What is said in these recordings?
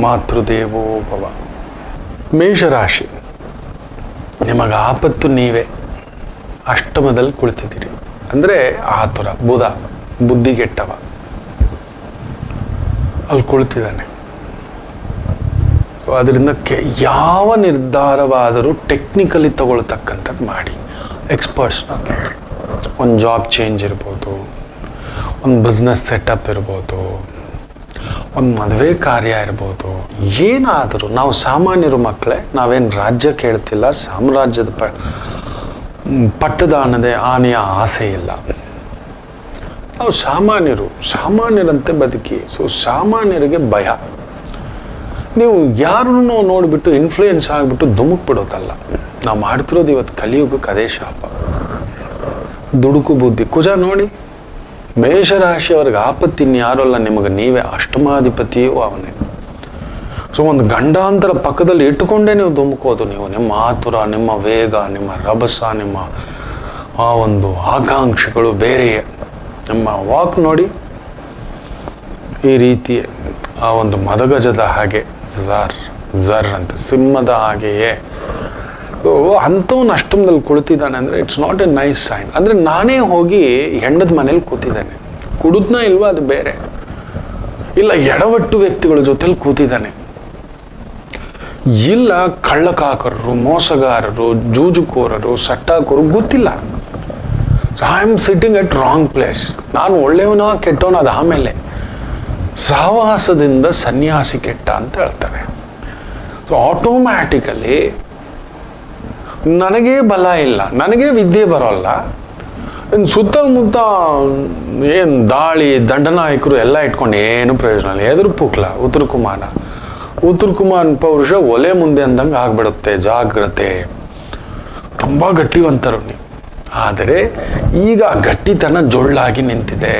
ಮಾತೃದೇವೋ ಭವ. ಮೇಷರಾಶಿ, ನಿಮಗೆ ಆಪತ್ತು ನೀವೇ. ಅಷ್ಟಮದಲ್ಲಿ ಕುಳಿತಿದ್ದೀರಿ. ಅಂದರೆ ಆತುರ, ಬುಧ ಬುದ್ಧಿಗೆಟ್ಟವ ಅಲ್ಲಿ ಕುಳಿತಿದ್ದಾನೆ. ಅದರಿಂದ ಕೆ, ಯಾವ ನಿರ್ಧಾರವಾದರೂ ಟೆಕ್ನಿಕಲಿ ತಗೊಳ್ತಕ್ಕಂಥದ್ದು ಮಾಡಿ. ಎಕ್ಸ್ಪರ್ಟ್ಸ್ನ ಕೇಳಿ ಒಂದು ಜಾಬ್ ಚೇಂಜ್ ಇರ್ಬೋದು, ಒಂದು ಬಿಸ್ನೆಸ್ ಸೆಟಪ್ ಇರ್ಬೋದು. ಒಂದು ಮದುವೆ ಕಾರ್ಯ ಇರ್ಬೋದು, ಏನಾದರೂ, ನಾವು ಸಾಮಾನ್ಯರು ಮಕ್ಕಳೇ, ನಾವೇನು ರಾಜ್ಯ ಕೇಳ್ತಿಲ್ಲ, ಸಾಮ್ರಾಜ್ಯದ ಪ, ಪಟ್ಟದ ಪಟ್ಟದಾನದೇ ಆನೆಯ ಆಸೆ ಇಲ್ಲ. ನಾವು ಸಾಮಾನ್ಯರು, ಸಾಮಾನ್ಯರಂತೆ ಬದುಕಿ ಸೊ ಸಾಮಾನ್ಯರಿಗೆ ಭಯ. ನೀವು ಯಾರನ್ನು ನೋಡಿಬಿಟ್ಟು ಇನ್ಫ್ಲೂಯೆನ್ಸ್ ಆಗಿಬಿಟ್ಟು ಧುಮುಕ್ ಬಿಡೋದಲ್ಲ. ನಾವು ಮಾಡ್ತಿರೋದು ಇವತ್ತು ಕಲಿಯುಗಕ್ಕೆ ಅದೇ ಶಾಪ. ದುಡುಕು ಬುದ್ಧಿ. ಕುಜ ನೋಡಿ. ಮೇಷರಾಶಿಯವ್ರಿಗೆ ಆಪತ್ತಿನ ಅಲ್ಲ, ನಿಮಗೆ ನೀವೇ ಅಷ್ಟಮಾಧಿಪತಿಯೂ ಅವನೇ. ಸೊ ಒಂದು ಗಂಡಾಂತರ ಪಕ್ಕದಲ್ಲಿ ಇಟ್ಟುಕೊಂಡೇ ನೀವು ಧುಮುಕೋದು. ನೀವು ನಿಮ್ಮ ಆತುರ, ನಿಮ್ಮ ವೇಗ, ನಿಮ್ಮ ರಭಸ, ನಿಮ್ಮ, ಆ ಒಂದು ಆಕಾಂಕ್ಷೆಗಳು ಬೇರೆಯೇ. ನಿಮ್ಮ ವಾಕ್ ನೋಡಿ ಈ ರೀತಿ ಆ ಒಂದು ಮದಗಜದ ಹಾಗೆ ಝರ್ ಝರ್ ಅಂತ, ಸಿಂಹದ ಹಾಗೆಯೇ. ಅಂಥವ್ನು ಅಷ್ಟಮದಲ್ಲಿ ಕುಳಿತಿದ್ದಾನೆ ಅಂದರೆ it's not a nice sign ಅಂದರೆ ನಾನೇ ಹೋಗಿ ಹೆಂಡದ ಮನೇಲಿ ಕೂತಿದ್ದಾನೆ. ಕುಡಿದ್ನ ಇಲ್ವಾ ಅದು ಬೇರೆ. ಇಲ್ಲ, ಎಡವಟ್ಟು ವ್ಯಕ್ತಿಗಳ ಜೊತೆಲಿ ಕೂತಿದ್ದಾನೆ. ಇಲ್ಲ, ಕಳ್ಳಕಾಕರರು, ಮೋಸಗಾರರು, ಜೂಜುಕೋರರು, ಸಟ್ಟಾಕೋರು ಗೊತ್ತಿಲ್ಲ. I am sitting at wrong place ನಾನು ಒಳ್ಳೆಯವನ ಕೆಟ್ಟವನ ಅದು ಆಮೇಲೆ. ಸಹವಾಸದಿಂದ ಸನ್ಯಾಸಿ ಕೆಟ್ಟ ಅಂತ ಹೇಳ್ತಾರೆ. ಸೊ ಆಟೋಮ್ಯಾಟಿಕಲಿ ನನಗೇ ಬಲ ಇಲ್ಲ, ನನಗೆ ವಿದ್ಯೆ ಬರೋಲ್ಲ. ಸುತ್ತಮುತ್ತ ಏನು ದಾಳಿ, ದಂಡನಾಯಕರು ಎಲ್ಲ ಇಟ್ಕೊಂಡು ಏನು ಪ್ರಯೋಜನ ಇಲ್ಲ. ಎದುರು ಪುಕ್ಲ, ಉತ್ತರ ಕುಮಾರ. ಉತ್ತರ ಕುಮಾರ್ ಪೌರುಷ ಒಲೆ ಮುಂದೆ ಅಂದಂಗೆ ಆಗ್ಬಿಡುತ್ತೆ, ಜಾಗ್ರತೆ. ತುಂಬ ಗಟ್ಟಿವಂತರು ನೀವು. ಆದರೆ ಈಗ ಗಟ್ಟಿತನ ಜೊಳ್ಳಾಗಿ ನಿಂತಿದೆ.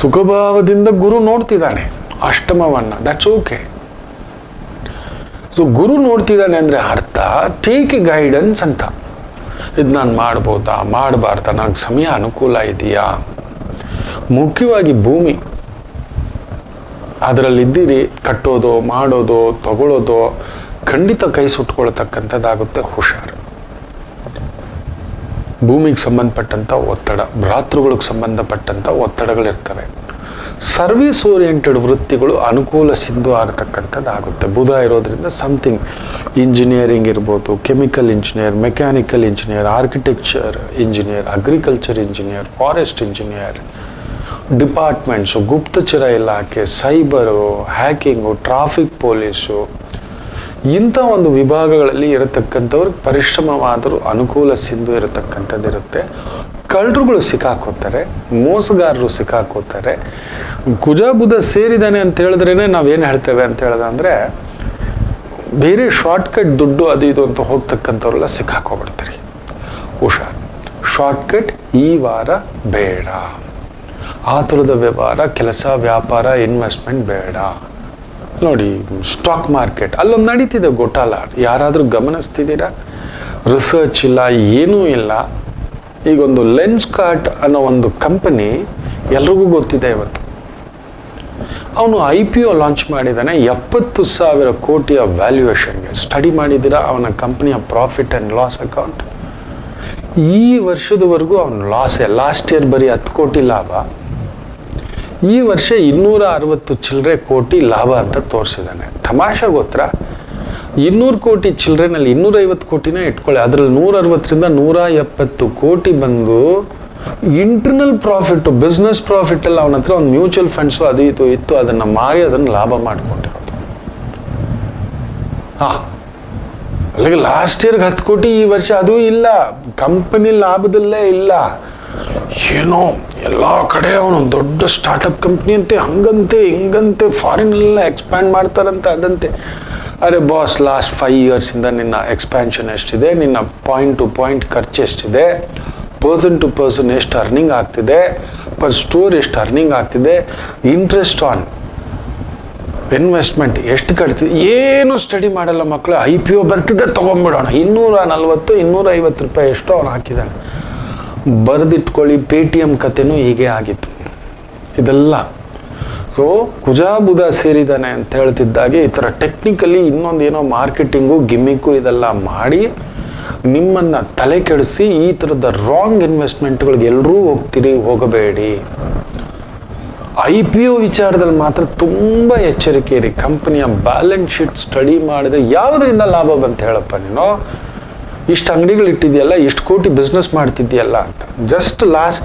ಸುಖಭಾವದಿಂದ ಗುರು ನೋಡ್ತಿದ್ದಾನೆ, ಅಷ್ಟಮವನ್ನ. ದಟ್ಸ್ ಓಕೆ ಸೊ ಗುರು ನೋಡ್ತಿದ್ದಾನೆ ಅಂದರೆ ಅರ್ಥ. ಟೇಕ್ ಗೈಡೆನ್ಸ್ ಅಂತ. ಇದು ನಾನು ಮಾಡ್ಬೋದಾ? ಮಾಡಬಾರ್ದಾ? ನನಗೆ ಸಮಯ ಅನುಕೂಲ ಇದೆಯಾ? ಮುಖ್ಯವಾಗಿ ಭೂಮಿ. ಅದರಲ್ಲಿದ್ದೀರಿ, ಕಟ್ಟೋದು, ಮಾಡೋದು ತಗೊಳ್ಳೋದು ಖಂಡಿತ ಕೈ ಸುಟ್ಕೊಳ್ತಕ್ಕಂಥದ್ದಾಗುತ್ತೆ ಹುಷಾರು. ಭೂಮಿಗೆ ಸಂಬಂಧಪಟ್ಟಂಥ ಒತ್ತಡ, ಭ್ರಾತೃಗಳಿಗೆ ಸಂಬಂಧಪಟ್ಟಂಥ ಒತ್ತಡಗಳಿರ್ತವೆ. ಸರ್ವಿಸ್ ಓರಿಯೆಂಟೆಡ್ ವೃತ್ತಿಗಳು ಅನುಕೂಲ ಸಿದ್ಧು ಆಗತಕ್ಕಂಥದ್ದಾಗುತ್ತೆ. ಬುಧ ಇರೋದ್ರಿಂದ ಸಮಥಿಂಗ್ ಇಂಜಿನಿಯರಿಂಗ್ ಇರ್ಬೋದು chemical engineer mechanical engineer architecture engineer agriculture engineer forest engineer departments ಗುಪ್ತಚರ ಇಲಾಖೆ ಸೈಬರು ಹ್ಯಾಕಿಂಗು ಟ್ರಾಫಿಕ್ ಪೊಲೀಸು ಇಂಥ ಒಂದು ವಿಭಾಗಗಳಲ್ಲಿ ಇರತಕ್ಕಂಥವ್ರಿಗೆ ಪರಿಶ್ರಮವಾದರೂ ಅನುಕೂಲ ಸಿಂಧು ಇರತಕ್ಕಂಥದ್ದಿರುತ್ತೆ. ಕಳ್ಳರುಗಳು ಸಿಕ್ಕಾಕೋತಾರೆ ಮೋಸಗಾರರು ಸಿಕ್ಕಾಕೋತಾರೆ ಕುಜ ಬುಧ ಸೇರಿದಾನೆ ಅಂತ ಹೇಳಿದ್ರೇ ನಾವೇನು ಹೇಳ್ತೇವೆ ಅಂತ ಹೇಳ್ದಂದ್ರೆ ಬೇರೆ ಶಾರ್ಟ್ಕಟ್ ದುಡ್ಡು ಅದು ಇದು ಅಂತ ಹೋಗ್ತಕ್ಕಂಥವ್ರೆಲ್ಲ ಸಿಕ್ಕಾಕೋಬಿಡ್ತಾರೆ. ಹುಷಾರ್ ಶಾರ್ಟ್ಕಟ್ ಈ ವಾರ ಬೇಡ. ಆತುರದ ವ್ಯವಹಾರ, ಕೆಲಸ, ವ್ಯಾಪಾರ ಇನ್ವೆಸ್ಟ್ಮೆಂಟ್ ಬೇಡ. ನೋಡಿ ಸ್ಟಾಕ್ ಮಾರ್ಕೆಟ್ ಅಲ್ಲೊಂದು ನಡೀತಿದೆ ಗೊಟಾಲ. ಯಾರಾದರೂ ಗಮನಿಸ್ತಿದ್ದೀರಾ? ರಿಸರ್ಚ್ ಇಲ್ಲ, ಏನೂ ಇಲ್ಲ. ಈಗೊಂದು ಲೆನ್ಸ್ ಕಾರ್ಟ್ ಅನ್ನೋ ಒಂದು ಕಂಪನಿ ಎಲ್ರಿಗೂ ಗೊತ್ತಿದೆ ಇವತ್ತು. ಅವನು ಐ ಪಿ ಒ ಲಾಂಚ್ ಮಾಡಿದ್ದಾನೆ, ಎಪ್ಪತ್ತು ಸಾವಿರ ಕೋಟಿಯ ವ್ಯಾಲ್ಯೂಯೇಷನ್ಗೆ ಸ್ಟಡಿ ಮಾಡಿದ್ದೀರಾ ಅವನ ಕಂಪನಿಯ ಪ್ರಾಫಿಟ್ ಆ್ಯಂಡ್ ಲಾಸ್ ಅಕೌಂಟ್ ಈ ವರ್ಷದವರೆಗೂ ಅವನ ಲಾಸೇ ಲಾಸ್ಟ್ ಇಯರ್ ಬರೀ ಹತ್ತು ಕೋಟಿ ಲಾಭ. ಈ ವರ್ಷ ಇನ್ನೂರ ಅರವತ್ತು ಚಿಲ್ಲರೆ ಕೋಟಿ ಲಾಭ ಅಂತ ತೋರಿಸಿದ್ದಾನೆ. ತಮಾಷೆ ಗೊತ್ತಾ? ಇನ್ನೂರು ಕೋಟಿ ಚಿಲ್ಡ್ರನಲ್ಲಿ ಇನ್ನೂರೈವತ್ತು ಕೋಟಿನ ಇಟ್ಕೊಳ್ಳಿ. ಅದರಲ್ಲಿ ನೂರ ಅರವತ್ತರಿಂದ ನೂರ ಎಪ್ಪತ್ತು ಕೋಟಿ ಬಂದು ಇಂಟರ್ನಲ್ ಪ್ರಾಫಿಟ್ ಬಿಸ್ನೆಸ್ ಪ್ರಾಫಿಟ್ ಎಲ್ಲ ಅವನ ಹತ್ರ ಒಂದು ಮ್ಯೂಚುವಲ್ ಫಂಡ್ಸು ಅದು ಇದು ಇತ್ತು, ಅದನ್ನು ಮಾರಿ ಅದನ್ನು ಲಾಭ ಮಾಡ್ಕೊಂಡಿರೋದು. ಹಾ. ಅಲ್ಲಿಗೆ ಲಾಸ್ಟ್ ಇಯರ್ಗೆ ಹತ್ತು ಕೋಟಿ ಈ ವರ್ಷ ಅದು ಇಲ್ಲ. ಕಂಪನಿ ಲಾಭದಲ್ಲೇ ಇಲ್ಲ. ಏನೋ ಎಲ್ಲ ಕಡೆ ಅವನು ದೊಡ್ಡ ಸ್ಟಾರ್ಟಪ್ ಕಂಪ್ನಿ ಅಂತೆ, ಹಂಗಂತೆ, ಹಿಂಗಂತೆ ಫಾರಿನ್ ಎಲ್ಲ ಎಕ್ಸ್ಪ್ಯಾಂಡ್ ಮಾಡ್ತಾರಂತೆ, ಅದಂತೆ. ಅರೆ ಬಾಸ್ ಲಾಸ್ಟ್ ಫೈವ್ ಇಯರ್ಸಿಂದ ನಿನ್ನ ಎಕ್ಸ್ಪ್ಯಾನ್ಷನ್ ಎಷ್ಟಿದೆ, ನಿನ್ನ ಪಾಯಿಂಟ್ ಟು ಪಾಯಿಂಟ್ ಖರ್ಚು ಎಷ್ಟಿದೆ ಪರ್ಸನ್ ಟು ಪರ್ಸನ್ ಎಷ್ಟು ಅರ್ನಿಂಗ್ ಆಗ್ತಿದೆ ಪರ್ ಸ್ಟೋರ್ ಎಷ್ಟು ಅರ್ನಿಂಗ್ ಆಗ್ತಿದೆ ಇಂಟ್ರೆಸ್ಟ್ ಆನ್ ಇನ್ವೆಸ್ಟ್ಮೆಂಟ್ ಎಷ್ಟು ಕಟ್ತಿದೆ ಏನು ಸ್ಟಡಿ ಮಾಡಲ್ಲ ಮಕ್ಕಳು ಐ ಪಿ ಒ ಬರ್ತಿದ್ದೆ ತೊಗೊಂಬಿಡೋಣ ಇನ್ನೂರ ನಲ್ವತ್ತು ಇನ್ನೂರ ಐವತ್ತು ರೂಪಾಯಿ ಎಷ್ಟೋ ಅವನು ಹಾಕಿದ್ದಾನೆ ಬರೆದಿಟ್ಕೊಳ್ಳಿ ಪೇ ಟಿ ಎಂ ಕಥೆನೂ ಹೀಗೆ ಆಗಿತ್ತು. ಇದೆಲ್ಲ ಸೊ ಕುಜಾಬುದ ಸೇರಿದ್ದಾನೆ ಅಂತ ಹೇಳ್ತಿದ್ದಾಗೆ, ಈ ಥರ ಟೆಕ್ನಿಕಲಿ ಇನ್ನೊಂದು ಏನೋ ಮಾರ್ಕೆಟಿಂಗು ಗಿಮ್ಮಿಕ್ಕು ಇದೆಲ್ಲ ಮಾಡಿ ನಿಮ್ಮನ್ನ ತಲೆ ಕೆಡಿಸಿ ಈ ಥರದ ರಾಂಗ್ ಇನ್ವೆಸ್ಟ್ಮೆಂಟ್ಗಳಿಗೆ ಎಲ್ಲರೂ ಹೋಗ್ತೀರಿ, ಹೋಗಬೇಡಿ. ಐ ಪಿ ಒ ವಿಚಾರದಲ್ಲಿ ಮಾತ್ರ ತುಂಬ ಎಚ್ಚರಿಕೆ ಇರಿ. ಕಂಪನಿಯ ಬ್ಯಾಲೆನ್ಸ್ ಶೀಟ್ ಸ್ಟಡಿ ಮಾಡಿದ್ರೆ ಯಾವುದರಿಂದ ಲಾಭ ಬಂತ ಹೇಳಪ್ಪ ನೀನು? ಇಷ್ಟು ಅಂಗಡಿಗಳು ಇಟ್ಟಿದೆಯಲ್ಲ ಎಷ್ಟು ಕೋಟಿ ಬಿಸ್ನೆಸ್ ಮಾಡ್ತಿದ್ಯಲ್ಲ ಅಂತ. ಜಸ್ಟ್ ಲಾಸ್ಟ್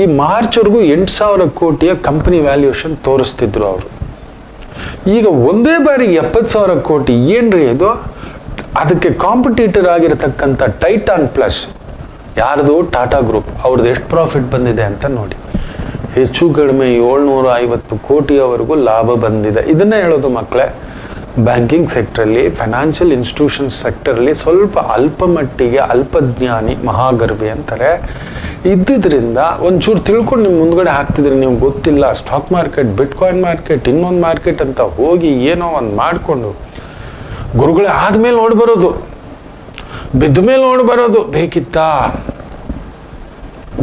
ಈ ಮಾರ್ಚ್ವರೆಗೂ ಎಂಟು ಸಾವಿರ ಕೋಟಿಯ ಕಂಪನಿ ವ್ಯಾಲ್ಯೂಯೇಷನ್ ತೋರಿಸ್ತಿದ್ರು ಅವರು. ಈಗ ಒಂದೇ ಬಾರಿಗೆ ಎಪ್ಪತ್ತು ಸಾವಿರ ಕೋಟಿ, ಏನ್ರಿ ಇದು? ಅದಕ್ಕೆ ಕಾಂಪಿಟೇಟರ್ ಆಗಿರತಕ್ಕಂಥ ಟೈಟಾನ್ ಪ್ಲಸ್ ಯಾರದು? ಟಾಟಾ ಗ್ರೂಪ್ ಅವ್ರದ್ದು ಎಷ್ಟು ಪ್ರಾಫಿಟ್ ಬಂದಿದೆ ಅಂತ ನೋಡಿ. ಹೆಚ್ಚು ಕಡಿಮೆ ಏಳ್ನೂರ ಐವತ್ತು ಕೋಟಿಯವರೆಗೂ ಲಾಭ ಬಂದಿದೆ. ಇದನ್ನೇ ಹೇಳೋದು ಮಕ್ಕಳೇ ಬ್ಯಾಂಕಿಂಗ್ ಸೆಕ್ಟ್ರಲ್ಲಿ ಫೈನಾನ್ಷಿಯಲ್ ಇನ್ಸ್ಟಿಟ್ಯೂಷನ್ಸ್ ಸೆಕ್ಟರಲ್ಲಿ ಸ್ವಲ್ಪ ಅಲ್ಪ ಮಟ್ಟಿಗೆ ಅಲ್ಪಜ್ಞಾನಿ ಮಹಾಗರ್ಭಿ ಅಂತಾರೆ. ಇದ್ದಿದ್ರಿಂದ ಒಂಚೂರು ತಿಳ್ಕೊಂಡು ನಿಮ್ಮ ಮುಂದ್ಗಡೆ ಹಾಕ್ತಿದ್ರೆ ನೀವು ಗೊತ್ತಿಲ್ಲ stock market bitcoin market ಇನ್ನೊಂದು ಮಾರ್ಕೆಟ್ ಅಂತ ಹೋಗಿ ಏನೋ ಒಂದು ಮಾಡಿಕೊಂಡು ಗುರುಗಳೇ ಆದ್ಮೇಲೆ ನೋಡಿ ಬರೋದು. ಬಿದ್ದ ಮೇಲೆ ನೋಡಿ ಬರೋದು. ಬೇಕಿತ್ತಾ?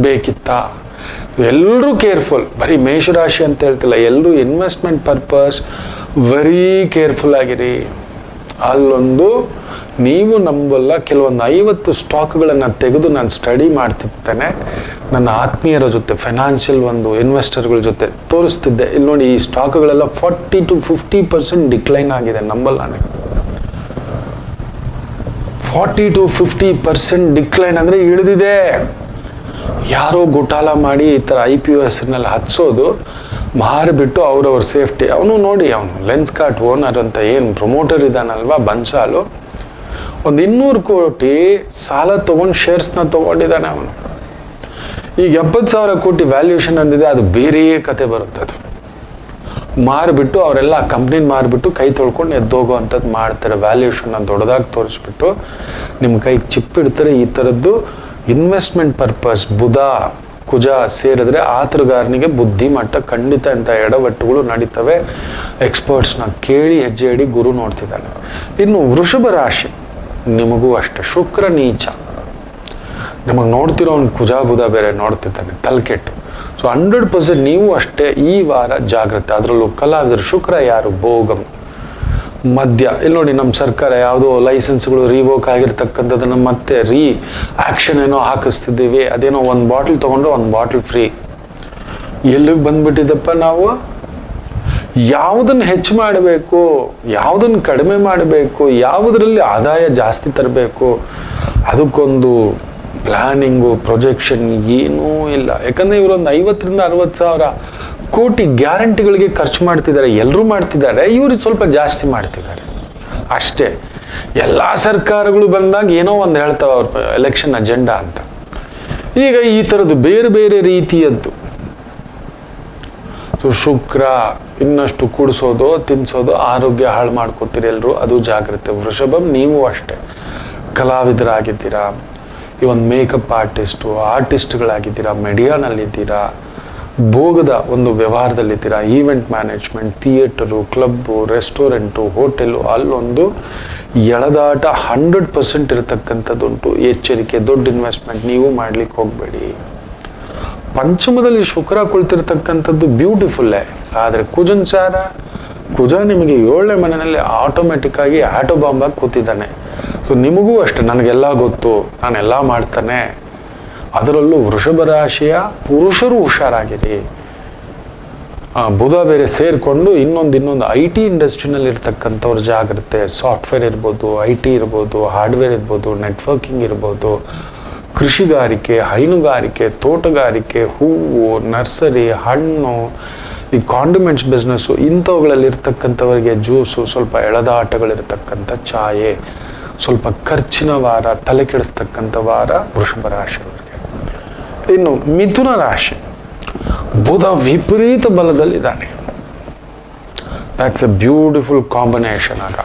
ಬೇಕಿತ್ತಾ? ಎಲ್ಲರೂ ಕೇರ್ಫುಲ್ ಬರೀ ಮೇಷರಾಶಿ ಅಂತ ಹೇಳ್ತಿಲ್ಲ, ಎಲ್ಲರೂ ಇನ್ವೆಸ್ಟ್ಮೆಂಟ್ ಪರ್ಪಸ್ ವೆರಿ ಕೇರ್ಫುಲ್ ಆಗಿರಿ. ಅಲ್ಲೊಂದು ನೀವು ನಂಬಲ್ಲ, ಕೆಲವೊಂದು ಐವತ್ತು ಸ್ಟಾಕ್ಗಳನ್ನು ತೆಗೆದು ನಾನು ಸ್ಟಡಿ ಮಾಡ್ತಿರ್ತೇನೆ. ನನ್ನ ಆತ್ಮೀಯರ ಜೊತೆ ಫೈನಾನ್ಷಿಯಲ್ ಒಂದು ಇನ್ವೆಸ್ಟರ್ಗಳ ಜೊತೆ ತೋರಿಸ್ತಿದ್ದೆ. ಇಲ್ಲಿ ನೋಡಿ ಈ ಸ್ಟಾಕ್ಗಳೆಲ್ಲ forty to fifty percent decline ಆಗಿದೆ. ನಂಬಲ್ಲ ನನಗೆ forty to fifty percent decline ಅಂದರೆ ಇಳಿದಿದೆ. ಯಾರೋ ಗೋಟಾಲ ಮಾಡಿ ಈ ಥರ ಐ ಪಿ ಯು ಹೆಸರಿನಲ್ಲಿ ಹಚ್ಚೋದು ಮಾರಿಬಿಟ್ಟು ಅವ್ರವ್ರ ಸೇಫ್ಟಿ. ಅವನು ನೋಡಿ, ಅವನು ಲೆನ್ಸ್ ಕಾರ್ಟ್ ಓನರ್ ಅಂತ ಏನು ಪ್ರೊಮೋಟರ್ ಇದ್ದಾನಲ್ವಾ ಬನ್ಸಾಲು ಒಂದು ಇನ್ನೂರು ಕೋಟಿ ಸಾಲ ತೊಗೊಂಡು ಶೇರ್ಸ್ನ ತಗೊಂಡಿದ್ದಾನೆ ಅವನು. ಈಗ ಎಪ್ಪತ್ತು ಸಾವಿರ ಕೋಟಿ ವ್ಯಾಲ್ಯೂಷನ್ ಅಂದಿದೆ, ಅದು ಬೇರೆಯೇ ಕತೆ ಬರುತ್ತೆ ಅದು. ಮಾರಿಬಿಟ್ಟು ಅವರೆಲ್ಲ ಕಂಪ್ನಿನ ಮಾರಿಬಿಟ್ಟು ಕೈ ತೊಳ್ಕೊಂಡು ಎದ್ದೋಗೋ ಅಂಥದ್ದು ಮಾಡ್ತಾರೆ. ವ್ಯಾಲ್ಯೂಷನ್ನ ದೊಡ್ಡದಾಗಿ ತೋರಿಸ್ಬಿಟ್ಟು ನಿಮ್ಮ ಕೈಗೆ ಚಿಪ್ಪಿಡ್ತಾರೆ ಈ ಥರದ್ದು ಇನ್ವೆಸ್ಟ್ಮೆಂಟ್ ಪರ್ಪಸ್ ಬುಧ. ಕುಜ ಸೇರಿದ್ರೆ ಬುದ್ಧಿ ಮಟ್ಟ, ಖಂಡಿತ ಅಂತ ಎಡವಟ್ಟುಗಳು ನಡೀತವೆ. ಎಕ್ಸ್ಪರ್ಟ್ಸ್ನ ಕೇಳಿ ಹೆಜ್ಜೆ ಇಡಿ ಗುರು ನೋಡ್ತಿದ್ದಾನೆ. ಇನ್ನು ವೃಷಭ ರಾಶಿ, ನಿಮಗೂ ಅಷ್ಟೇ. ಶುಕ್ರ ನೀಚ. ನಿಮಗೆ ನೋಡ್ತಿರೋ ಅವ್ನು ಕುಜ ಬುಧ ಬೇರೆ ನೋಡ್ತಿದ್ದಾನೆ, ತಲೆಕೆಟ್ಟು. ಸೊ ಹಂಡ್ರೆಡ್ ಪರ್ಸೆಂಟ್ ನೀವು ಅಷ್ಟೇ ಈ ವಾರ ಜಾಗ್ರತೆ. ಅದರಲ್ಲೂ ಕಲಾವಿದರು, ಶುಕ್ರ ಯಾರು? ಭೋಗಂ. ಮದ್ಯ. ಇಲ್ಲಿ ನೋಡಿ ನಮ್ಮ ಸರ್ಕಾರ ಯಾವುದೋ ಲೈಸೆನ್ಸ್ಗಳು ರಿವೋಕ್ ಆಗಿರ್ತಕ್ಕಂಥದ್ದನ್ನು ಮತ್ತೆ ರೀ ಆಕ್ಷನ್ ಏನೋ ಹಾಕಿಸ್ತಿದ್ದೀವಿ. ಅದೇನೋ ಒಂದು ಬಾಟ್ಲ್ ತೊಗೊಂಡು ಒಂದು ಬಾಟ್ಲ್ ಫ್ರೀ ಎಲ್ಲಿಗೆ ಬಂದ್ಬಿಟ್ಟಿದ್ದಪ್ಪ ನಾವು? ಯಾವುದನ್ನು ಹೆಚ್ಚು ಮಾಡಬೇಕು? ಯಾವುದನ್ನು ಕಡಿಮೆ ಮಾಡಬೇಕು? ಯಾವುದರಲ್ಲಿ ಆದಾಯ ಜಾಸ್ತಿ ತರಬೇಕು? ಅದಕ್ಕೊಂದು ಪ್ಲ್ಯಾನಿಂಗು ಪ್ರೊಜೆಕ್ಷನ್ ಏನೂ ಇಲ್ಲ. ಯಾಕಂದರೆ ಇವರೊಂದು ಐವತ್ತರಿಂದ ಅರವತ್ತು ಸಾವಿರ ಕೋಟಿ ಗ್ಯಾರಂಟಿಗಳಿಗೆ ಖರ್ಚು ಮಾಡ್ತಿದ್ದಾರೆ ಎಲ್ಲರೂ ಮಾಡ್ತಿದ್ದಾರೆ, ಇವರು ಸ್ವಲ್ಪ ಜಾಸ್ತಿ ಮಾಡ್ತಿದ್ದಾರೆ. ಅಷ್ಟೇ, ಎಲ್ಲ ಸರ್ಕಾರಗಳು ಬಂದಾಗ ಏನೋ ಒಂದು ಹೇಳ್ತಾವೆ ಅವ್ರ ಎಲೆಕ್ಷನ್ ಅಜೆಂಡಾ ಅಂತ. ಈಗ ಈ ಥರದ್ದು ಬೇರೆ ಬೇರೆ ರೀತಿಯದ್ದು. ಶುಕ್ರ, ಇನ್ನಷ್ಟು ಕುಡಿಸೋದು, ತಿನ್ಸೋದು, ಆರೋಗ್ಯ ಹಾಳು ಮಾಡ್ಕೋತೀರಿ ಎಲ್ಲರೂ ಅದು ಜಾಗ್ರತೆ. ವೃಷಭಂ, ನೀವು ಅಷ್ಟೇ. ಕಲಾವಿದರಾಗಿದ್ದೀರಾ, ಈ ಒಂದು ಮೇಕಪ್ ಆರ್ಟಿಸ್ಟು ಆರ್ಟಿಸ್ಟ್ಗಳಾಗಿದ್ದೀರಾ ಮೆಡಿಯಾನಲ್ಲಿದ್ದೀರಾ ಭೋಗದ ಒಂದು ವ್ಯವಹಾರದಲ್ಲಿದ್ದೀರಾ? Event management theatre club restaurant hotel ಅಲ್ಲೊಂದು ಎಳೆದಾಟ ಹಂಡ್ರೆಡ್ ಪರ್ಸೆಂಟ್ ಇರತಕ್ಕಂಥದ್ದುಂಟು. ಎಚ್ಚರಿಕೆ, ದೊಡ್ಡ ಇನ್ವೆಸ್ಟ್ಮೆಂಟ್ ನೀವು ಮಾಡ್ಲಿಕ್ಕೆ ಹೋಗಬೇಡಿ. ಪಂಚಮದಲ್ಲಿ ಶುಕ್ರ ಕುಳಿತಿರ್ತಕ್ಕಂಥದ್ದು ಬ್ಯೂಟಿಫುಲ್ಲೇ ಆದರೆ ಕುಜನ್ ಸಾರ, ಕುಜ ನಿಮಗೆ ಏಳನೇ ಮನೆಯಲ್ಲಿ ಆಟೋಮೆಟಿಕ್ಕಾಗಿ ಆಟೋ ಬಾಂಬಾಗಿ ಕೂತಿದ್ದಾನೆ. ಸೊ ನಿಮಗೂ ಅಷ್ಟೇ, ನನಗೆಲ್ಲ ಗೊತ್ತು, ನಾನೆಲ್ಲ ಮಾಡ್ತಾನೆ. ಅದರಲ್ಲೂ ವೃಷಭ ರಾಶಿಯ ಪುರುಷರು ಹುಷಾರಾಗಿರಿ. ಆ, ಬುಧ ಬೇರೆ ಸೇರಿಕೊಂಡು ಇನ್ನೊಂದು ಇನ್ನೊಂದು ಐ ಟಿ ಇಂಡಸ್ಟ್ರಿನಲ್ಲಿ ಇರ್ತಕ್ಕಂಥವ್ರ ಜಾಗ್ರತೆ ಸಾಫ್ಟ್ವೇರ್ ಇರ್ಬೋದು ಐ ಟಿ ಇರ್ಬೋದು ಹಾರ್ಡ್ವೇರ್ ಇರ್ಬೋದು ನೆಟ್ವರ್ಕಿಂಗ್ ಇರ್ಬೋದು ಕೃಷಿಗಾರಿಕೆ ಹೈನುಗಾರಿಕೆ ತೋಟಗಾರಿಕೆ ಹೂವು ನರ್ಸರಿ ಹಣ್ಣು ಈ ಕಾಂಡಿಮೆಂಟ್ಸ್ ಬಿಸ್ನೆಸ್ಸು ಇಂಥವುಗಳಲ್ಲಿ ಇರ್ತಕ್ಕಂಥವರಿಗೆ ಜ್ಯೂಸು ಸ್ವಲ್ಪ ಎಳೆದಾಟಗಳಿರ್ತಕ್ಕಂಥ ಛಾಯೆ ಸ್ವಲ್ಪ ಖರ್ಚಿನ ವಾರ ತಲೆ ಕೆಡಿಸ್ತಕ್ಕಂಥ ವಾರ ವೃಷಭ ರಾಶಿಯವರಿಗೆ. ಇನ್ನು ಮಿಥುನ ರಾಶಿ. ಬುಧ ವಿಪರೀತ ಬಲದಲ್ಲಿದ್ದಾನೆ. ದಟ್ಸ್ ಎ ಬ್ಯೂಟಿಫುಲ್ ಕಾಂಬಿನೇಷನ್ ಆಗ.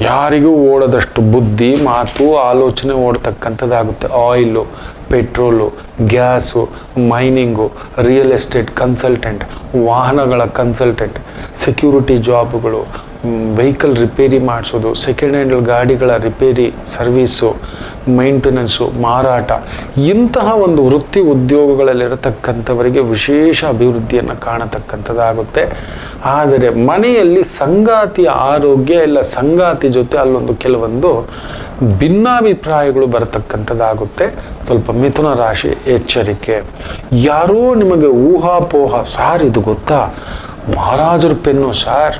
ಯಾರಿಗೂ ಓಡದಷ್ಟು ಬುದ್ಧಿ, ಮಾತು, ಆಲೋಚನೆ ಓಡ್ತಕ್ಕಂಥದ್ದಾಗುತ್ತೆ. Oil petrol gas mining real estate consultant ವಾಹನಗಳ ಕನ್ಸಲ್ಟೆಂಟ್ ಸೆಕ್ಯೂರಿಟಿ ಜಾಬ್ಗಳು ವೆಹಿಕಲ್ ರಿಪೇರಿ ಮಾಡಿಸೋದು ಸೆಕೆಂಡ್ ಹ್ಯಾಂಡ್ ಗಾಡಿಗಳ ರಿಪೇರಿ, ಸರ್ವೀಸು ಮೈಂಟೆನೆನ್ಸು ಮಾರಾಟ, ಇಂತಹ ಒಂದು ವೃತ್ತಿ ಉದ್ಯೋಗಗಳಲ್ಲಿರತಕ್ಕಂಥವರಿಗೆ ವಿಶೇಷ ಅಭಿವೃದ್ಧಿಯನ್ನು ಕಾಣತಕ್ಕಂಥದ್ದಾಗುತ್ತೆ. ಆದರೆ ಮನೆಯಲ್ಲಿ ಸಂಗಾತಿಯ ಆರೋಗ್ಯ ಇಲ್ಲ, ಸಂಗಾತಿ ಜೊತೆ ಅಲ್ಲೊಂದು ಕೆಲವೊಂದು ಭಿನ್ನಾಭಿಪ್ರಾಯಗಳು ಬರತಕ್ಕಂಥದ್ದಾಗುತ್ತೆ. ಸ್ವಲ್ಪ ಮಿಥುನ ರಾಶಿ ಎಚ್ಚರಿಕೆ. ಯಾರೋ ನಿಮಗೆ ಊಹಾಪೋಹ, ಸಾರ್, ಇದು ಗೊತ್ತಾ? ಮಹಾರಾಜರ ಪೆನ್ನು, ಸಾರ್.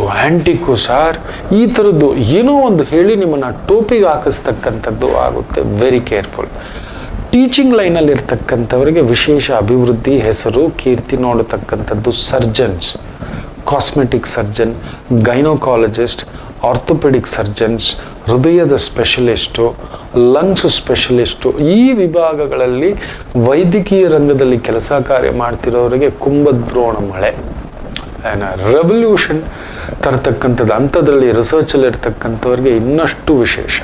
ಇದು ಆಂಟಿಕು ಸಾರ್, ಈ ಥರದ್ದು ಏನೋ ಒಂದು ಹೇಳಿ ನಿಮ್ಮನ್ನು ಟೋಪಿಗೆ ಹಾಕಿಸ್ತಕ್ಕಂಥದ್ದು ಆಗುತ್ತೆ. ವೆರಿ ಕೇರ್ಫುಲ್ ಟೀಚಿಂಗ್ ಲೈನಲ್ಲಿ ಇರ್ತಕ್ಕಂಥವರಿಗೆ ವಿಶೇಷ ಅಭಿವೃದ್ಧಿ ಹೆಸರು, ಕೀರ್ತಿ ನೋಡತಕ್ಕಂಥದ್ದು surgeons cosmetic surgeon gynaecologist orthopaedic surgeons ಹೃದಯದ ಸ್ಪೆಷಲಿಸ್ಟು ಲಂಗ್ಸ್ ಸ್ಪೆಷಲಿಸ್ಟು ಈ ವಿಭಾಗಗಳಲ್ಲಿ ವೈದ್ಯಕೀಯ ರಂಗದಲ್ಲಿ ಕೆಲಸ ಕಾರ್ಯ ಮಾಡ್ತಿರೋರಿಗೆ ಕುಂಭದ್ರೋಣ ಮಳೆ. ರೆವಲ್ಯೂಷನ್ ತರತಕ್ಕಂಥದ್ದು, ಅಂಥದ್ರಲ್ಲಿ ರಿಸರ್ಚಲ್ಲಿ ಇರ್ತಕ್ಕಂಥವ್ರಿಗೆ ಇನ್ನಷ್ಟು ವಿಶೇಷ.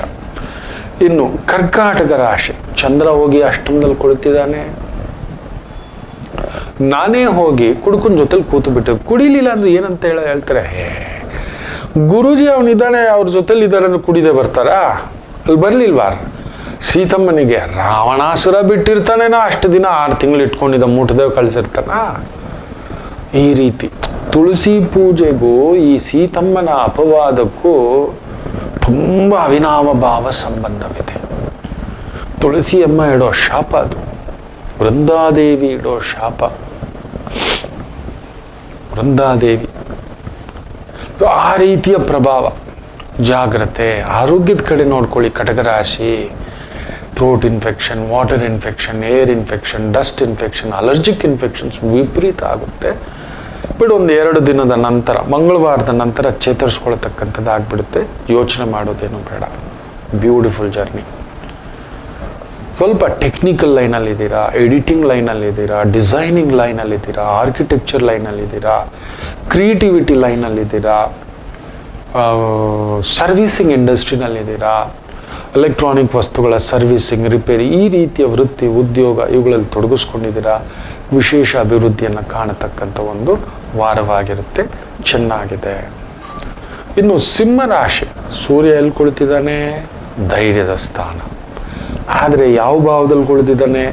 ಇನ್ನು ಕರ್ಕಾಟಕ ರಾಶಿ, ಚಂದ್ರ ಹೋಗಿ ಅಷ್ಟಮದಲ್ಲಿ ಕುಳಿತಿದ್ದಾನೆ. ನಾನೇ ಹೋಗಿ ಕುಡುಕನ ಜೊತೆಲಿ ಕೂತು ಬಿಟ್ಟೆ ಕುಡಿಲಿಲ್ಲ ಅಂದ್ರೆ ಏನಂತ ಹೇಳ, ಹೇಳ್ತಾರೆ, ಹೇ, ಗುರುಜಿ ಅವನಿದ್ದಾನೆ, ಅವ್ರ ಜೊತೆಲಿ ಇದ್ದಾರೆ ಅಂದ್ರೆ ಕುಡಿದೆ ಬರ್ತಾರಾ? ಅಲ್ಲಿ ಬರ್ಲಿಲ್ವಾ? ಸೀತಮ್ಮನಿಗೆ ರಾವಣಾಸುರ ಬಿಟ್ಟಿರ್ತಾನೇನೋ ಅಷ್ಟು ದಿನ, ಆರು ತಿಂಗಳು ಇಟ್ಕೊಂಡಿದ್ದ ಮುಟ್ಟದೇವ್ ಕಳ್ಸಿರ್ತಾನ? ಈ ರೀತಿ. ತುಳಸಿ ಪೂಜೆಗೂ ಈ ಸೀತಮ್ಮನ ಅಪವಾದಕ್ಕೂ ತುಂಬ ಅವಿನಾಮ ಭಾವ ಸಂಬಂಧವಿದೆ. ತುಳಸಿ ಅಮ್ಮ ಇಡೋ ಶಾಪ ಅದು. ವೃಂದಾದೇವಿ ಇಡೋ ಶಾಪ. ವೃಂದಾದೇವಿ. ಸೊ ಆ ರೀತಿಯ ಪ್ರಭಾವ. ಜಾಗ್ರತೆ, ಆರೋಗ್ಯದ ಕಡೆ ನೋಡ್ಕೊಳ್ಳಿ ಕಟಕರಾಶಿ throat infection water infection air infection dust infection allergic infections ವಿಪರೀತ ಆಗುತ್ತೆ. ಬಟ್ ಒಂದು ಎರಡು ದಿನದ ನಂತರ, ಮಂಗಳವಾರದ ನಂತರ ಚೇತರಿಸ್ಕೊಳ್ತಕ್ಕಂಥದ್ದು ಆಗ್ಬಿಡುತ್ತೆ ಯೋಚನೆ ಮಾಡೋದೇನು ಬೇಡ. ಬ್ಯೂಟಿಫುಲ್ ಜರ್ನಿ ಸ್ವಲ್ಪ ಟೆಕ್ನಿಕಲ್ ಲೈನಲ್ಲಿ ಇದ್ದೀರಾ ಎಡಿಟಿಂಗ್ ಲೈನಲ್ಲಿ ಇದ್ದೀರಾ ಡಿಸೈನಿಂಗ್ ಲೈನಲ್ಲಿ ಇದ್ದೀರಾ ಆರ್ಕಿಟೆಕ್ಚರ್ ಲೈನಲ್ಲಿ ಇದ್ದೀರಾ ಕ್ರಿಯೇಟಿವಿಟಿ ಲೈನಲ್ಲಿ ಇದ್ದೀರಾ ಸರ್ವಿಸಿಂಗ್ ಇಂಡಸ್ಟ್ರಿನಲ್ಲಿದ್ದೀರಾ ಎಲೆಕ್ಟ್ರಾನಿಕ್ ವಸ್ತುಗಳ ಸರ್ವಿಸಿಂಗ್ ರಿಪೇರಿ ಈ ರೀತಿಯ ವೃತ್ತಿ, ಉದ್ಯೋಗ ಇವುಗಳಲ್ಲಿ ತೊಡಗಿಸ್ಕೊಂಡಿದ್ದೀರಾ? ವಿಶೇಷ ಅಭಿವೃದ್ಧಿಯನ್ನು ಕಾಣತಕ್ಕಂಥ ಒಂದು ವಾರವಾಗಿರುತ್ತೆ, ಚೆನ್ನಾಗಿದೆ. ಇನ್ನು ಸಿಂಹ ರಾಶಿ, ಸೂರ್ಯ ಎಲ್ಲಿ ಕುಳಿತಿದ್ದಾನೆ? ಧೈರ್ಯದ ಸ್ಥಾನ. ಆದರೆ ಯಾವ ಭಾವದಲ್ಲಿ ಕುಳಿತಿದ್ದಾನೆ?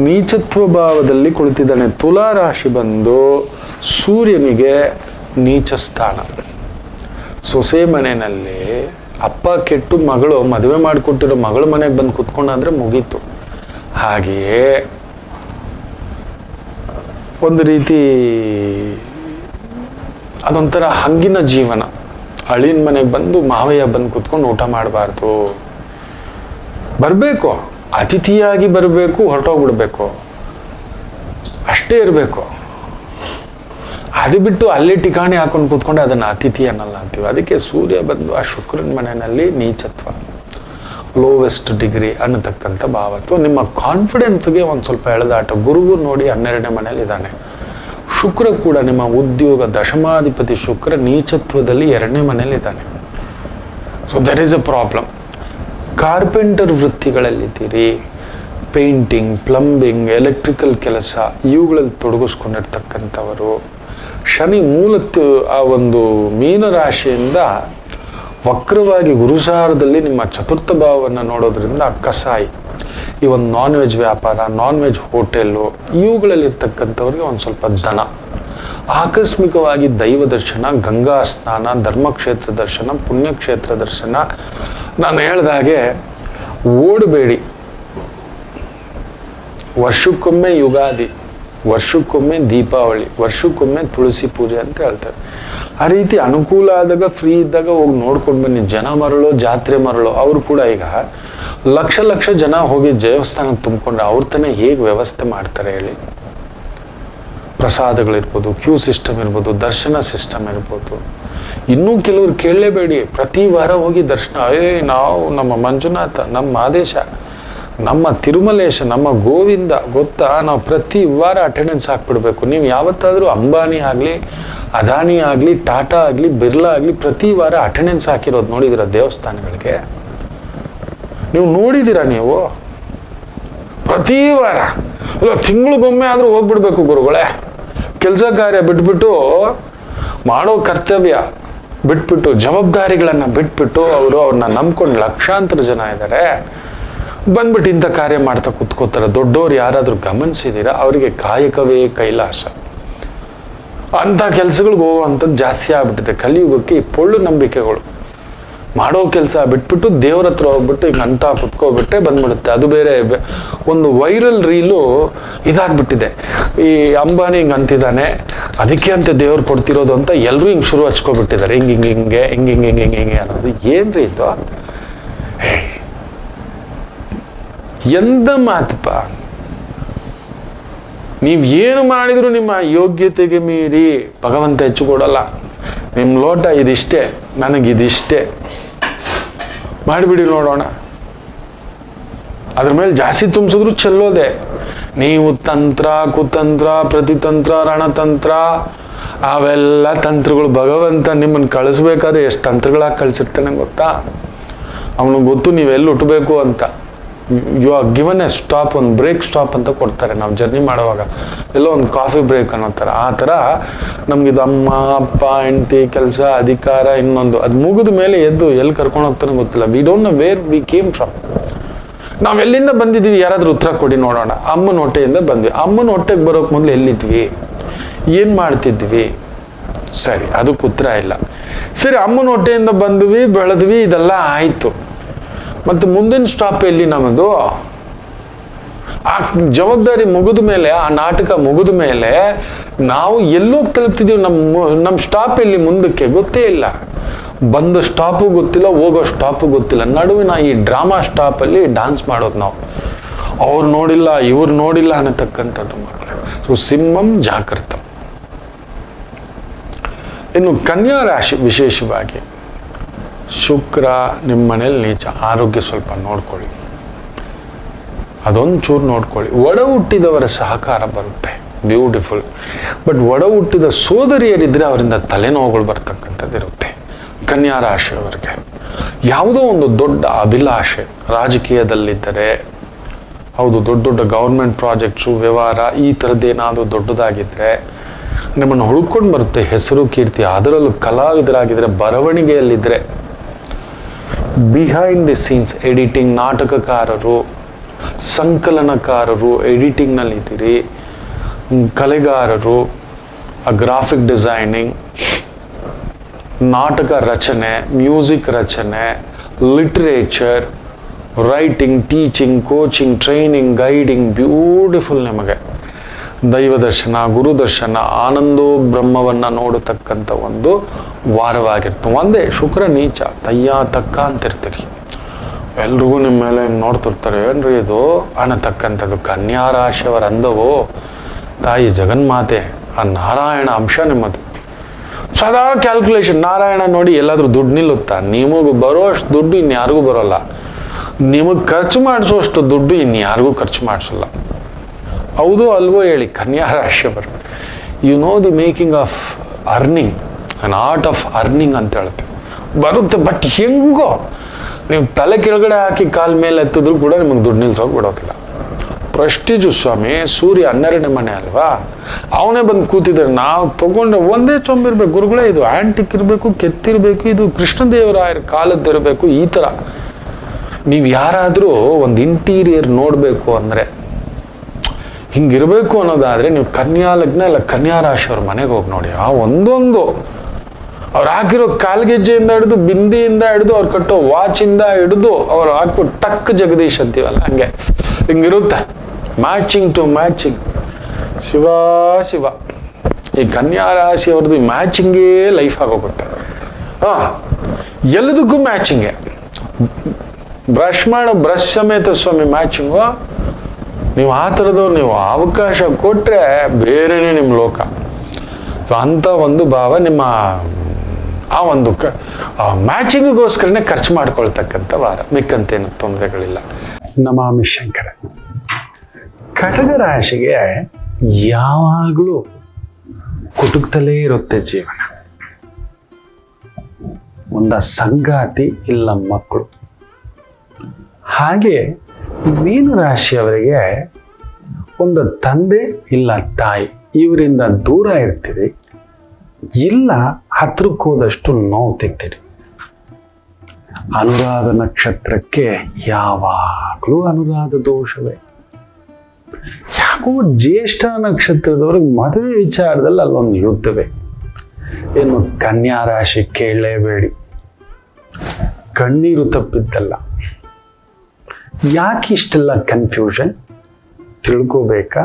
ನೀಚತ್ವ ಭಾವದಲ್ಲಿ ಕುಳಿತಿದ್ದಾನೆ. ತುಲಾ ರಾಶಿ ಬಂದು ಸೂರ್ಯನಿಗೆ ನೀಚ ಸ್ಥಾನ. ಸೊಸೆ ಮನೆಯಲ್ಲಿ ಅಪ್ಪ ಕೆಟ್ಟು ಮಗಳು ಮದುವೆ ಮಾಡಿಕೊಟ್ಟಿರೋ ಮಗಳು ಮನೆಗೆ ಬಂದು ಕುತ್ಕೊಂಡಾದ್ರೆ ಮುಗೀತು. ಹಾಗೆಯೇ ಒಂದು ರೀತಿ ಅದೊಂಥರ ಹಂಗಿನ ಜೀವನ. ಅಳಿನ ಮನೆಗೆ ಬಂದು ಮಾವಯ್ಯ ಬಂದು ಕುತ್ಕೊಂಡು ಊಟ ಮಾಡಬಾರ್ದು. ಬರಬೇಕು, ಅತಿಥಿಯಾಗಿ ಬರಬೇಕು, ಹೊರಟೋಗ್ಬಿಡ್ಬೇಕು. ಅಷ್ಟೇ ಇರಬೇಕು. ಅದು ಬಿಟ್ಟು ಅಲ್ಲೇ ಠಿಕಾಣಿ ಹಾಕೊಂಡು ಕೂತ್ಕೊಂಡೆ ಅದನ್ನು ಅತಿಥಿ ಅನ್ನಲ್ಲ ಅಂತೀವಿ. ಅದಕ್ಕೆ ಸೂರ್ಯ ಬಂದು ಆ ಶುಕ್ರನ ಮನೆಯಲ್ಲಿ ನೀಚತ್ವ. ಲೋವೆಸ್ಟ್ ಡಿಗ್ರಿ ಅನ್ನತಕ್ಕಂಥ ಭಾವತ್ವ ನಿಮ್ಮ ಕಾನ್ಫಿಡೆನ್ಸ್ಗೆ ಒಂದು ಸ್ವಲ್ಪ ಎಳೆದಾಟ. ಗುರುಗು ನೋಡಿ ಹನ್ನೆರಡನೇ ಮನೇಲಿ ಇದ್ದಾನೆ ಶುಕ್ರ ಕೂಡ ನಿಮ್ಮ ಉದ್ಯೋಗ ದಶಮಾಧಿಪತಿ ಶುಕ್ರ ನೀಚತ್ವದಲ್ಲಿ ಎರಡನೇ ಮನೇಲಿ ಇದ್ದಾನೆ so there is a problem carpenter ವೃತ್ತಿಗಳಲ್ಲಿದ್ದೀರಿ painting plumbing electrical ಕೆಲಸ, ಇವುಗಳಲ್ಲಿ ತೊಡಗಿಸ್ಕೊಂಡಿರ್ತಕ್ಕಂಥವರು, ಶನಿ ಮೂಲತ್ ಆ ಒಂದು ಮೀನರಾಶಿಯಿಂದ ವಕ್ರವಾಗಿ ಗುರುಸಾರದಲ್ಲಿ ನಿಮ್ಮ ಚತುರ್ಥ ಭಾವವನ್ನು ನೋಡೋದ್ರಿಂದ ಕಸಾಯಿ. ಈ ಒಂದು ನಾನ್ ವೆಜ್ ವ್ಯಾಪಾರ ನಾನ್ ವೆಜ್ ಹೋಟೆಲ್ಲು ಇವುಗಳಲ್ಲಿರ್ತಕ್ಕಂಥವ್ರಿಗೆ ಒಂದು ಸ್ವಲ್ಪ ದನ. ಆಕಸ್ಮಿಕವಾಗಿ ದೈವ ದರ್ಶನ, ಗಂಗಾ ಸ್ನಾನ, ಧರ್ಮಕ್ಷೇತ್ರ ದರ್ಶನ, ಪುಣ್ಯಕ್ಷೇತ್ರ ದರ್ಶನ. ನಾನು ಹೇಳ್ದಾಗೆ ಓಡಬೇಡಿ. ವರ್ಷಕ್ಕೊಮ್ಮೆ ಯುಗಾದಿ, ವರ್ಷಕ್ಕೊಮ್ಮೆ ದೀಪಾವಳಿ, ವರ್ಷಕ್ಕೊಮ್ಮೆ ತುಳಸಿ ಪೂಜೆ ಅಂತ ಹೇಳ್ತಾರೆ. ಆ ರೀತಿ ಅನುಕೂಲ ಆದಾಗ ಫ್ರೀ ಇದ್ದಾಗ ಹೋಗಿ ನೋಡ್ಕೊಂಡು ಬನ್ನಿ. ಜನ ಮರಳು, ಜಾತ್ರೆ ಮರಳು, ಅವರು ಕೂಡ ಈಗ ಲಕ್ಷ ಲಕ್ಷ ಜನ ಹೋಗಿ ದೇವಸ್ಥಾನ ತುಂಬಿಕೊಂಡ್ರೆ ಅವ್ರ ತಾನೇ ಹೇಗೆ ವ್ಯವಸ್ಥೆ ಮಾಡ್ತಾರೆ ಹೇಳಿ. ಪ್ರಸಾದಗಳಿರ್ಬೋದು ಕ್ಯೂ ಸಿಸ್ಟಮ್ ಇರ್ಬೋದು, ದರ್ಶನ ಸಿಸ್ಟಮ್ ಇರ್ಬೋದು. ಇನ್ನೂ ಕೆಲವ್ರು ಕೇಳಲೇಬೇಡಿ. ಪ್ರತಿ ವಾರ ಹೋಗಿ ದರ್ಶನ. ಏ, ನಾವು ನಮ್ಮ ಮಂಜುನಾಥ, ನಮ್ಮ ಆದೇಶ, ನಮ್ಮ ತಿರುಮಲೇಶ, ನಮ್ಮ ಗೋವಿಂದ ಗೊತ್ತಾ? ನಾವು ಪ್ರತಿ ವಾರ ಅಟೆಂಡೆನ್ಸ್ ಹಾಕ್ಬಿಡ್ಬೇಕು. ನೀವು ಯಾವತ್ತಾದರೂ ಅಂಬಾನಿ ಆಗಲಿ ಅದಾನಿ ಆಗಲಿ, ಟಾಟಾ ಆಗಲಿ, ಬಿರ್ಲಾ ಆಗಲಿ ಪ್ರತಿ ವಾರ ಅಟೆಂಡೆನ್ಸ್ ಹಾಕಿರೋದು ನೋಡಿದಿರ ದೇವಸ್ಥಾನಗಳಿಗೆ? ನೀವು ನೋಡಿದ್ದೀರ ನೀವು? ಪ್ರತಿ ವಾರ. ಅಲ್ಲ ತಿಂಗಳಿಗೊಮ್ಮೆ ಆದರೂ ಹೋಗ್ಬಿಡ್ಬೇಕು ಗುರುಗಳೇ. ಕೆಲಸ ಕಾರ್ಯ ಬಿಟ್ಬಿಟ್ಟು, ಮಾಡೋ ಕರ್ತವ್ಯ ಬಿಟ್ಬಿಟ್ಟು, ಜವಾಬ್ದಾರಿಗಳನ್ನು ಬಿಟ್ಬಿಟ್ಟು ಅವರು ಅವ್ರನ್ನ ನಂಬ್ಕೊಂಡು ಲಕ್ಷಾಂತರ ಜನ ಇದ್ದಾರೆ ಬಂದ್ಬಿಟ್ಟು ಇಂಥ ಕಾರ್ಯ ಮಾಡ್ತಾ ಕೂತ್ಕೋತಾರೆ. ದೊಡ್ಡವ್ರು ಯಾರಾದರೂ ಗಮನಿಸಿದ್ದೀರಾ ಅವರಿಗೆ ಕಾಯಕವೇ ಕೈಲಾಸ. ಅಂಥ ಕೆಲ್ಸಗಳಿಗೆ ಹೋಗುವಂಥದ್ದು ಜಾಸ್ತಿ ಆಗ್ಬಿಟ್ಟಿದೆ. ಕಲಿಯುಗಕ್ಕೆ ಈ ಪೊಳ್ಳು ನಂಬಿಕೆಗಳು. ಮಾಡೋ ಕೆಲಸ ಬಿಟ್ಬಿಟ್ಟು ದೇವ್ರ ಹತ್ರ ಹೋಗ್ಬಿಟ್ಟು ಹಿಂಗೆ ಅಂತ ಕುತ್ಕೋಬಿಟ್ರೆ ಬಂದ್ಬಿಡುತ್ತೆ. ಅದು ಬೇರೆ ಒಂದು ವೈರಲ್ ರೀಲು ಇದಾಗ್ಬಿಟ್ಟಿದೆ. ಈ ಅಂಬಾನಿ ಹಿಂಗೆ ಅಂತಿದ್ದಾನೆ, ಅದಕ್ಕೆ ಅಂತ ದೇವ್ರು ಕೊಡ್ತಿರೋದು ಅಂತ ಎಲ್ಲರೂ ಹಿಂಗೆ ಶುರು ಹಚ್ಕೊಬಿಟ್ಟಿದ್ದಾರೆ. ಹಿಂಗೆ ಹಿಂಗೆ ಹಿಂಗೆ ಹಿಂಗೆ ಹಿಂಗೆ ಹಿಂಗೆ ಹಿಂಗೆ ಹಿಂಗೆ ಅನ್ನೋದು. ಏನ್ರಿ ಇದು? ಎಂದ ಮಾತಪ್ಪ? ನೀವು ಏನು ಮಾಡಿದ್ರು ನಿಮ್ಮ ಯೋಗ್ಯತೆಗೆ ಮೀರಿ ಭಗವಂತ ಹೆಚ್ಚು ಕೊಡಲ್ಲ. ನಿಮ್ಮ ಲೋಟ ಇದಿಷ್ಟೇ, ನನಗಿದಿಷ್ಟೇ. ಮಾಡಿಬಿಡಿ ನೋಡೋಣ. ಅದ್ರ ಮೇಲೆ ಜಾಸ್ತಿ ತುಂಬಿಸಿದ್ರು ಚೆಲ್ಲೋದೆ. ನೀವು ತಂತ್ರ, ಕುತಂತ್ರ, ಪ್ರತಿತಂತ್ರ, ರಣತಂತ್ರ, ಅವೆಲ್ಲ ತಂತ್ರಗಳು ಭಗವಂತ ನಿಮ್ಮನ್ನು ಕಳಿಸ್ಬೇಕಾದ್ರೆ ಎಷ್ಟು ತಂತ್ರಗಳಾಗಿ ಕಳಿಸಿರ್ತಾನೆ ಗೊತ್ತಾ? ಅವನಿಗೆ ಗೊತ್ತು ನೀವೆಲ್ಲಿ ಹುಟ್ಟಬೇಕು ಅಂತ. You are given a stop ಒಂದು ಬ್ರೇಕ್ ಸ್ಟಾಪ್ ಅಂತ ಕೊಡ್ತಾರೆ. ನಾವು ಜರ್ನಿ ಮಾಡುವಾಗ. ಎಲ್ಲೋ ಒಂದು ಕಾಫಿ ಬ್ರೇಕ್ ಅನ್ನೋ ಥರ. ಆ ಥರ ನಮಗಿದು ಅಮ್ಮ, ಅಪ್ಪ, ಹೆಂಡತಿ, ಕೆಲಸ, ಅಧಿಕಾರ, ಇನ್ನೊಂದು. ಅದು ಮುಗಿದ ಮೇಲೆ ಎದ್ದು ಎಲ್ಲಿ ಕರ್ಕೊಂಡು ಹೋಗ್ತಾನೆ ಗೊತ್ತಿಲ್ಲ. We don't know where we came from ನಾವು ಎಲ್ಲಿಂದ ಬಂದಿದ್ದೀವಿ? ಯಾರಾದರೂ ಉತ್ತರ ಕೊಡಿ ನೋಡೋಣ. ಅಮ್ಮನ ಹೊಟ್ಟೆಯಿಂದ ಬಂದ್ವಿ. ಅಮ್ಮನ ಹೊಟ್ಟೆಗೆ ಬರೋಕ್ಕೆ ಮೊದಲು ಎಲ್ಲಿದ್ವಿ? ಏನು ಮಾಡ್ತಿದ್ವಿ? ಸರಿ, ಅದಕ್ಕೆ ಉತ್ತರ ಇಲ್ಲ. ಸರಿ, ಅಮ್ಮನ ಹೊಟ್ಟೆಯಿಂದ ಬಂದ್ವಿ, ಬೆಳೆದ್ವಿ, ಇದೆಲ್ಲ ಆಯ್ತು. ಮತ್ತೆ ಮುಂದಿನ ಸ್ಟಾಪ್ ಎಲ್ಲಿ ನಮ್ಮದು? ಆ ಜವಾಬ್ದಾರಿ ಮುಗಿದ ಮೇಲೆ, ಆ ನಾಟಕ ಮುಗಿದ ಮೇಲೆ ನಾವು ಎಲ್ಲೋಗಿ ತಲುಪ್ತಿದೀವಿ ನಮ್ಮ ನಮ್ಮ ಸ್ಟಾಪ್ ಎಲ್ಲಿ ಮುಂದಕ್ಕೆ ಗೊತ್ತೇ ಇಲ್ಲ. ಬಂದ ಸ್ಟಾಪು ಗೊತ್ತಿಲ್ಲ, ಹೋಗೋ ಸ್ಟಾಪು ಗೊತ್ತಿಲ್ಲ. ನಡುವಿನ ಈ ಡ್ರಾಮಾ ಸ್ಟಾಪಲ್ಲಿ ಡಾನ್ಸ್ ಮಾಡೋದು ನಾವು. ಅವ್ರು ನೋಡಿಲ್ಲ, ಇವ್ರು ನೋಡಿಲ್ಲ ಅನ್ನತಕ್ಕಂಥದ್ದು ಮಕ್ಕಳು ಸೊ ಸಿಂಹಂ ಜಾಗೃತ ಇನ್ನು ಕನ್ಯಾ ರಾಶಿ ವಿಶೇಷವಾಗಿ. ಶುಕ್ರ ನಿಮ್ಮ ಮನೇಲಿ ನೀಚ. ಆರೋಗ್ಯ ಸ್ವಲ್ಪ ನೋಡ್ಕೊಳ್ಳಿ. ಅದೊಂದು ಚೂರು ನೋಡ್ಕೊಳ್ಳಿ. ಒಡ ಹುಟ್ಟಿದವರ ಸಹಕಾರ ಬರುತ್ತೆ. ಬ್ಯೂಟಿಫುಲ್ ಬಟ್ ಒಡ ಹುಟ್ಟಿದ ಸೋದರಿಯರಿದ್ದರೆ ಅವರಿಂದ ತಲೆನೋವುಗಳು ಬರ್ತಕ್ಕಂಥದ್ದು ಇರುತ್ತೆ. ಕನ್ಯಾ ರಾಶಿಯವರಿಗೆ. ಯಾವುದೋ ಒಂದು ದೊಡ್ಡ ಅಭಿಲಾಷೆ. ರಾಜಕೀಯದಲ್ಲಿದ್ದರೆ ಹೌದು, ದೊಡ್ಡ ದೊಡ್ಡ ಗೌರ್ಮೆಂಟ್ ಪ್ರಾಜೆಕ್ಟ್ಸು ವ್ಯವಹಾರ, ಈ ಥರದ್ದೇನಾದರೂ ದೊಡ್ಡದಾಗಿದ್ದರೆ ನಿಮ್ಮನ್ನು ಹುಡ್ಕೊಂಡು ಬರುತ್ತೆ. ಹೆಸರು, ಕೀರ್ತಿ, ಅದರಲ್ಲೂ ಕಲಾವಿದರಾಗಿದ್ದರೆ ಬರವಣಿಗೆಯಲ್ಲಿದ್ದರೆ ಬಿಹೈಂಡ್ ದಿ ಸೀನ್ಸ್ ಎಡಿಟಿಂಗ್ ನಾಟಕಕಾರರು, ಸಂಕಲನಕಾರರು ಎಡಿಟಿಂಗ್ನಲ್ಲಿ ಇದ್ದೀರಿ, ಕಲೆಗಾರರು ಕಲೆಗಾರರು ಗ್ರಾಫಿಕ್ ಡಿಸೈನಿಂಗ್ ನಾಟಕ ರಚನೆ ಮ್ಯೂಸಿಕ್ ರಚನೆ literature writing teaching coaching training guiding beautiful ನಿಮಗೆ. ದೈವ ದರ್ಶನ ಗುರುದರ್ಶನ ಆನಂದೋ ಬ್ರಹ್ಮವನ್ನು ನೋಡತಕ್ಕಂಥ ಒಂದು ವಾರವಾಗಿರ್ತದೆ ಒಂದೇ ಶುಕ್ರ ನೀಚ. ತಯ್ಯ ತಕ್ಕ ಅಂತಿರ್ತೀರಿ. ಎಲ್ರಿಗೂ ನಿಮ್ಮ ಮೇಲೆ ಹಿಂಗ್ ನೋಡ್ತಿರ್ತಾರೆ. ಏನ್ರಿ ಇದು? ಅನ್ನತಕ್ಕಂಥದ್ದು ಕನ್ಯಾ ರಾಶಿಯವರ ಅಂದವು ತಾಯಿ ಜಗನ್ಮಾತೆ, ಆ ನಾರಾಯಣ ಅಂಶ ನಿಮ್ಮದು. ಸದಾ ಕ್ಯಾಲ್ಕುಲೇಷನ್ ನಾರಾಯಣ ನೋಡಿ ಎಲ್ಲಾದರೂ ದುಡ್ಡು ನಿಲ್ಲುತ್ತಾ? ನಿಮಗೆ ಬರೋ ಅಷ್ಟು ದುಡ್ಡು ಇನ್ಯಾರಿಗೂ ಬರೋಲ್ಲ. ನಿಮಗೆ ಖರ್ಚು ಮಾಡಿಸುವಷ್ಟು ದುಡ್ಡು ಇನ್ಯಾರಿಗೂ ಖರ್ಚು ಮಾಡಿಸಲ್ಲ. ಹೌದು ಅಲ್ವೋ ಹೇಳಿ ಕನ್ಯಾ ರಾಶಿಯವರು you know the making of earning an art of earning ಅಂತ ಹೇಳ್ತೀವಿ ಬರುತ್ತೆ ಬಟ್ ಹೆಂಗೋ? ನೀವು ತಲೆ ಕೆಳಗಡೆ ಹಾಕಿ ಕಾಲ್ ಮೇಲೆ ಎತ್ತಿದ್ರು ಕೂಡ ನಿಮಗೆ ದುಡ್ಡು ನಿಲ್ಸೋಕೆ ಬಿಡೋದಿಲ್ಲ. ಪ್ರೆಸ್ಟೀಜು ಸ್ವಾಮಿ, ಸೂರ್ಯ ಹನ್ನೆರಡನೇ ಮನೆ ಅಲ್ವಾ? ಅವನೇ ಬಂದು ಕೂತಿದ್ದಾರೆ ನಾವು ತಗೊಂಡ್ರೆ ಒಂದೇ ಚೊಂಬಿರ್ಬೇಕು ಗುರುಗಳೇ, ಇದು ಆಂಟಿಕ್ ಇರಬೇಕು, ಕೆತ್ತಿರ್ಬೇಕು, ಇದು ಕೃಷ್ಣದೇವರಾಯರ ಕಾಲದ್ದಿರಬೇಕು ಈ ಥರ. ನೀವು ಯಾರಾದರೂ ಒಂದು ಇಂಟೀರಿಯರ್ ನೋಡಬೇಕು ಅಂದರೆ, ಹಿಂಗಿರಬೇಕು ಅನ್ನೋದಾದ್ರೆ ನೀವು ಕನ್ಯಾ ಲಗ್ನ ಇಲ್ಲ ಕನ್ಯಾ ರಾಶಿಯವ್ರ ಮನೆಗೆ ಹೋಗಿ ನೋಡಿ. ಆ ಒಂದೊಂದು ಅವ್ರು ಹಾಕಿರೋ ಕಾಲ್ಗೆಜ್ಜೆಯಿಂದ ಹಿಡಿದು ಬಿಂದಿಯಿಂದ ಹಿಡಿದು ಅವ್ರು ಕಟ್ಟೋ ವಾಚಿಂದ ಹಿಡಿದು ಅವ್ರು ಹಾಕ್ಬಿಟ್ಟು ಟಕ್ ಜಗದೀಶ್ ಅಂತೀವಲ್ಲ, ಹಂಗೆ. ಹಿಂಗಿರುತ್ತೆ. Matching to matching Shiva Shiva. ಈ ಕನ್ಯಾ ರಾಶಿ ರಾಶಿಯವ್ರದ್ದು ಮ್ಯಾಚಿಂಗೇ ಲೈಫ್ ಆಗೋಗುತ್ತೆ. ಹಾ, ಎಲ್ಲದಕ್ಕೂ ಮ್ಯಾಚಿಂಗೆ ಬ್ರಷ್ ಮಾಡೋ ಬ್ರಷ್ ಸಮೇತ ಸ್ವಾಮಿ ಮ್ಯಾಚಿಂಗು ನೀವು ಆ ಥರದವ್ರು, ನೀವು ಅವಕಾಶ ಕೊಟ್ಟರೆ ಬೇರೆನೇ ನಿಮ್ಮ ಲೋಕ. ಸೊ ಅಂಥ ಒಂದು ಭಾವ ನಿಮ್ಮ ಆ ಒಂದು ಕ ಮ್ಯಾಚಿಂಗಿಗೋಸ್ಕರನೇ ಖರ್ಚು ಮಾಡ್ಕೊಳ್ತಕ್ಕಂಥ ವಾರ. ಮಿಕ್ಕಂತೇನು ತೊಂದರೆಗಳಿಲ್ಲ. ನಮಾಮಿ ಶಂಕರ ಕಟಕ ರಾಶಿಗೆ ಯಾವಾಗಲೂ ಕುಟುಕ್ತಲೇ ಇರುತ್ತೆ ಜೀವನ. ಒಂದ ಸಂಗಾತಿ ಇಲ್ಲ ಮಕ್ಕಳು. ಹಾಗೆ ಮೀನು ರಾಶಿಯವರಿಗೆ ಒಂದು ತಂದೆ ಇಲ್ಲ ತಾಯಿ. ಇವರಿಂದ ದೂರ ಇರ್ತೀರಿ. ಇಲ್ಲ ಹತ್ರಕ್ಕೆ ಹೋದಷ್ಟು ನೋವು ತಿಂತೀರಿ ಅನುರಾಧ ನಕ್ಷತ್ರಕ್ಕೆ ಯಾವಾಗಲೂ ಅನುರಾಧ ದೋಷವೇ. ಯಾಕೋ ಜ್ಯೇಷ್ಠ ನಕ್ಷತ್ರದವ್ರಿಗೆ ಮದುವೆ ವಿಚಾರದಲ್ಲಿ ಅಲ್ಲೊಂದು ಯುದ್ಧವೇ. ಏನು ಕನ್ಯಾ ರಾಶಿ ಕೇಳಲೇಬೇಡಿ. ಕಣ್ಣೀರು ತಪ್ಪಿದ್ದಲ್ಲ. ಯಾಕೆ ಇಷ್ಟೆಲ್ಲ ಕನ್ಫ್ಯೂಷನ್ ತಿಳ್ಕೋಬೇಕಾ?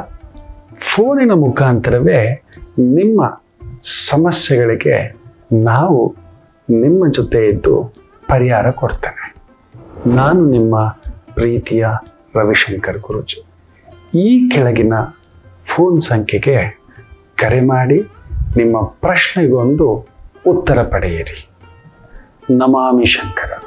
ಫೋನಿನ ಮುಖಾಂತರವೇ ನಿಮ್ಮ ಸಮಸ್ಯೆಗಳಿಗೆ ನಾವು ನಿಮ್ಮ ಜೊತೆ ಇದ್ದು ಪರಿಹಾರ ಕೊಡ್ತೇನೆ. ನಾನು ನಿಮ್ಮ ಪ್ರೀತಿಯ ರವಿಶಂಕರ್ ಗುರುಜಿ. ಈ ಕೆಳಗಿನ ಫೋನ್ ಸಂಖ್ಯೆಗೆ ಕರೆ ಮಾಡಿ ನಿಮ್ಮ ಪ್ರಶ್ನೆಗೊಂದು ಉತ್ತರ ಪಡೆಯಿರಿ. ನಮಾಮಿ ಶಂಕರ.